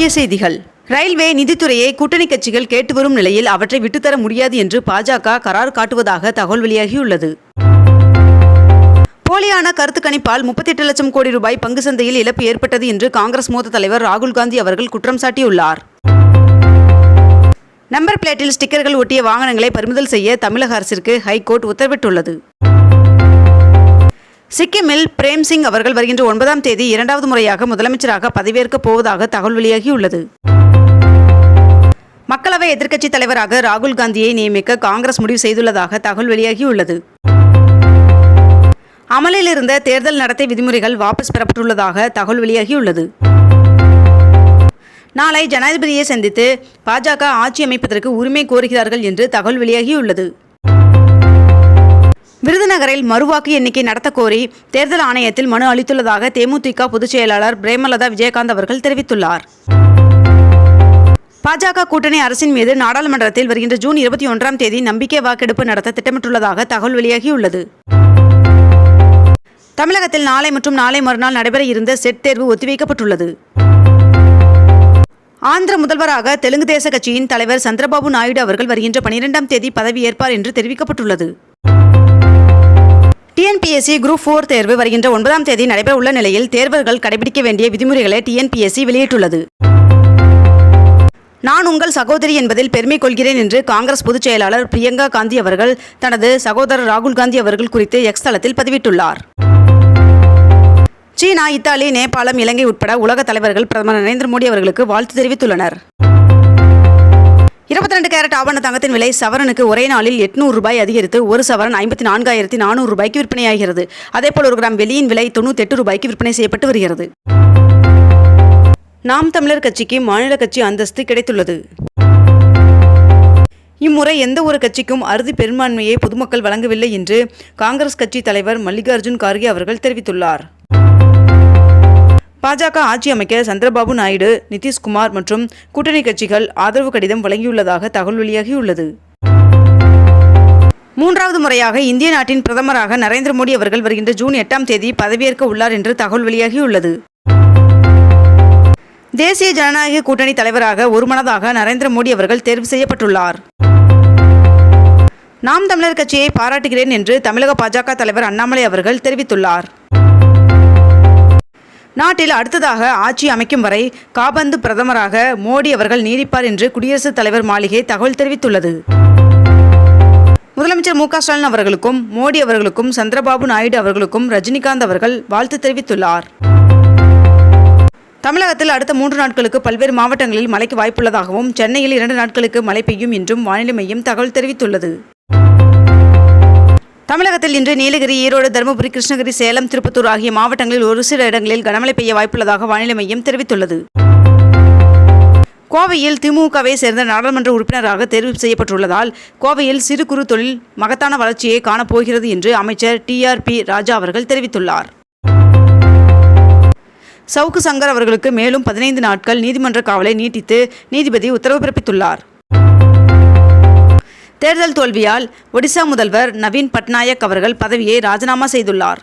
முக்கிய செய்திகள். ரயில்வே நிதித்துறையை கூட்டணி கட்சிகள் கேட்டு வரும் நிலையில் அவற்றை விட்டுத்தர முடியாது என்று பாஜக கரார் காட்டுவதாக தகவல் வெளியாகியுள்ளது. போலியான கருத்து கணிப்பால் முப்பத்தெட்டு லட்சம் கோடி ரூபாய் பங்கு சந்தையில் இழப்பு ஏற்பட்டது என்று காங்கிரஸ் மூத்த தலைவர் ராகுல் காந்தி அவர்கள் குற்றம் சாட்டியுள்ளார். நம்பர் பிளேட்டில் ஸ்டிக்கர்கள் ஒட்டிய வாகனங்களை பறிமுதல் செய்ய தமிழக அரசிற்கு ஹைகோர்ட் உத்தரவிட்டுள்ளது. சிக்கிமில் பிரேம்சிங் அவர்கள் வருகின்ற ஒன்பதாம் தேதி இரண்டாவது முறையாக முதலமைச்சராக பதவியேற்கப் போவதாக தகவல் வெளியாகியுள்ளது. மக்களவை எதிர்க்கட்சித் தலைவராக ராகுல் காந்தியை நியமிக்க காங்கிரஸ் முடிவு செய்துள்ளதாக தகவல் வெளியாகியுள்ளது. அமலில் இருந்த தேர்தல் நடத்தை விதிமுறைகள் வாபஸ் பெறப்பட்டுள்ளதாக தகவல் வெளியாகியுள்ளது. நாளை ஜனாதிபதியை சந்தித்து பாஜக ஆட்சி அமைப்பதற்கு உரிமை கோருகிறார்கள் என்று தகவல் வெளியாகியுள்ளது. விருதுநகரில் மறுவாக்கு எண்ணிக்கை நடத்தக்கோரி தேர்தல் ஆணையத்தில் மனு அளித்துள்ளதாக தேமுதிக பொதுச் செயலாளர் பிரேமலதா விஜயகாந்த் அவர்கள் தெரிவித்துள்ளார். பாஜக கூட்டணி அரசின் மீது நாடாளுமன்றத்தில் வருகின்ற ஜூன் இருபத்தி ஒன்றாம் தேதி நம்பிக்கை வாக்கெடுப்பு நடத்த திட்டமிட்டுள்ளதாக தகவல் வெளியாகியுள்ளது. தமிழகத்தில் நாளை மற்றும் நாளை மறுநாள் நடைபெற இருந்த செட் தேர்வு ஒத்திவைக்கப்பட்டுள்ளது. ஆந்திர முதல்வராக தெலுங்கு தேச கட்சியின் தலைவர் சந்திரபாபு நாயுடு அவர்கள் வருகின்ற பனிரெண்டாம் தேதி பதவியேற்பார் என்று தெரிவிக்கப்பட்டுள்ளது. டிஎன்பிஎஸ்சி குரூப் ஃபோர் தேர்வு வருகின்ற ஒன்பதாம் தேதி நடைபெற உள்ள நிலையில் தேர்வர்கள் கடைபிடிக்க வேண்டிய விதிமுறைகளை டிஎன்பிஎஸ்சி வெளியிட்டுள்ளது. நான் உங்கள் சகோதரி என்பதில் பெருமை கொள்கிறேன் என்று காங்கிரஸ் பொதுச் செயலாளர் பிரியங்கா காந்தி அவர்கள் தனது சகோதரர் ராகுல் காந்தி அவர்கள் குறித்து எக்ஸ் தளத்தில் பதிவிட்டுள்ளார். சீனா இத்தாலி நேபாளம் இலங்கை உட்பட உலக தலைவர்கள் பிரதமர் நரேந்திர மோடி அவர்களுக்கு வாழ்த்து தெரிவித்துள்ளனர். ரெண்டு கேரட் ஆபண தங்கத்தின் விலை சவரனுக்கு ஒரே நாளில் எட்நூறு ரூபாய் அதிகரித்து ஒரு சவரன் ஐம்பத்தி நான்காயிரத்தி நானூறு ரூபாய்க்கு விற்பனையாகிறது. அதேபோல் ஒரு கிராம் வெளியின் விலை தொண்ணூற்றி எட்டு ரூபாய்க்கு விற்பனை செய்யப்பட்டு வருகிறது. நாம் தமிழர் கட்சிக்கு மாநில கட்சி அந்தஸ்து கிடைத்துள்ளது. இம்முறை எந்த ஒரு கட்சிக்கும் அறுதி பெரும்பான்மையை பொதுமக்கள் வழங்கவில்லை என்று காங்கிரஸ் கட்சி தலைவர் மல்லிகார்ஜுன் கார்கே அவர்கள் தெரிவித்துள்ளார். பாஜக ஆட்சி அமைக்க சந்திரபாபு நாயுடு நிதிஷ்குமார் மற்றும் கூட்டணி கட்சிகள் ஆதரவு கடிதம் வழங்கியுள்ளதாக தகவல் வெளியாகியுள்ளது. மூன்றாவது முறையாக இந்திய நாட்டின் பிரதமராக நரேந்திர மோடி அவர்கள் வருகின்ற ஜூன் எட்டாம் தேதி பதவியேற்க உள்ளார் என்று தகவல் வெளியாகியுள்ளது. தேசிய ஜனநாயக கூட்டணி தலைவராக ஒருமனதாக நரேந்திர மோடி அவர்கள் தேர்வு செய்யப்பட்டுள்ளார். நாம் தமிழர் கட்சியை பாராட்டுகிறேன் என்று தமிழக பாஜக தலைவர் அண்ணாமலை அவர்கள் தெரிவித்துள்ளார். நாட்டில் அடுத்ததாக ஆட்சி அமைக்கும் வரை காபந்து பிரதமராக மோடி அவர்கள் நீடிப்பார் என்று குடியரசுத் தலைவர் மாளிகை தகவல் தெரிவித்துள்ளது. முதலமைச்சர் மு ஸ்டாலின் அவர்களுக்கும் மோடி அவர்களுக்கும் சந்திரபாபு நாயுடு அவர்களுக்கும் ரஜினிகாந்த் அவர்கள் வாழ்த்து தெரிவித்துள்ளார். தமிழகத்தில் அடுத்த மூன்று நாட்களுக்கு பல்வேறு மாவட்டங்களில் மழைக்கு வாய்ப்புள்ளதாகவும் சென்னையில் இரண்டு நாட்களுக்கு மழை பெய்யும் என்றும் வானிலை மையம் தகவல் தெரிவித்துள்ளது. தமிழகத்தில் இன்று நீலகிரி ஈரோடு தருமபுரி கிருஷ்ணகிரி சேலம் திருப்பத்தூர் ஆகிய மாவட்டங்களில் ஒரு சில இடங்களில் கனமழை பெய்ய வாய்ப்புள்ளதாக வானிலை மையம் தெரிவித்துள்ளது. கோவையில் திமுகவை சேர்ந்த நாடாளுமன்ற உறுப்பினராக தேர்வு செய்யப்பட்டுள்ளதால் கோவையில் சிறு குறு தொழில் மகத்தான வளர்ச்சியை காணப்போகிறது என்று அமைச்சர் டிஆர்பி ராஜா அவர்கள் தெரிவித்துள்ளார். சவுக்கு சங்கர் அவர்களுக்கு மேலும் பதினைந்து நாட்கள் நீதிமன்ற காவலை நீட்டித்து நீதிபதி உத்தரவு பிறப்பித்துள்ளார். தேர்தல் தோல்வியால் ஒடிசா முதல்வர் நவீன் பட்நாயக் அவர்கள் பதவியை ராஜினாமா செய்துள்ளார்.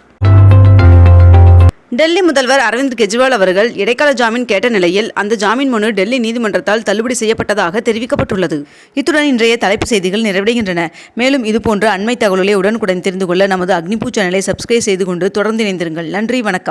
டெல்லி முதல்வர் அரவிந்த் கெஜ்ரிவால் அவர்கள் இடைக்கால ஜாமீன் கேட்ட நிலையில் அந்த ஜாமீன் மனு டெல்லி நீதிமன்றத்தால் தள்ளுபடி செய்யப்பட்டதாக தெரிவிக்கப்பட்டுள்ளது. இத்துடன் இன்றைய தலைப்பு செய்திகள் நிறைவடைகின்றன. மேலும் இதுபோன்ற அண்மை தகவல்களை உடனுக்குடன் தெரிந்து கொள்ள நமது அக்னிபூ சேனலை சப்ஸ்கிரைப் செய்து கொண்டு தொடர்ந்து இணைந்திருங்கள். நன்றி வணக்கம்.